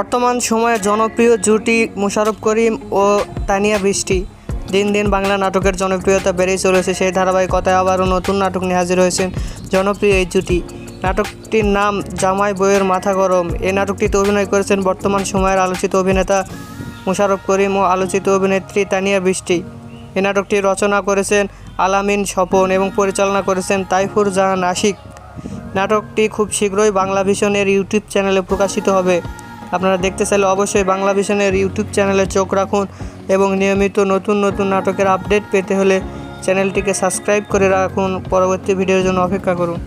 বর্তমান সময়ে জনপ্রিয় জুটি মোশাররফ করিম ও তানিয়া বৃষ্টি। দিন দিন বাংলা নাটকের জনপ্রিয়তা বেড়েই চলেছে, সেই ধারাবাহিকতায় আবারও নতুন নাটক নিয়ে হাজির হয়েছেন জনপ্রিয় এই জুটি। নাটকটির নাম জামাই বইয়ের মাথা গরম। এই নাটকটিতে অভিনয় করেছেন বর্তমান সময়ের আলোচিত অভিনেতা মোশাররফ করিম ও আলোচিত অভিনেত্রী তানিয়া বৃষ্টি। এই নাটকটি রচনা করেছেন আলামিন স্বপন এবং পরিচালনা করেছেন তাইফুর জাহান আশিক। নাটকটি খুব শীঘ্রই বাংলা ভিশনের ইউটিউব চ্যানেলে প্রকাশিত হবে। আপনারা দেখতে চাইলে অবশ্যই বাংলা ভিশনের ইউটিউব চ্যানেলে চোখ রাখুন এবং নিয়মিত নতুন নতুন নাটকের আপডেট পেতে হলে চ্যানেলটিকে সাবস্ক্রাইব করে রাখুন। পরবর্তী ভিডিওর জন্য অপেক্ষা করুন।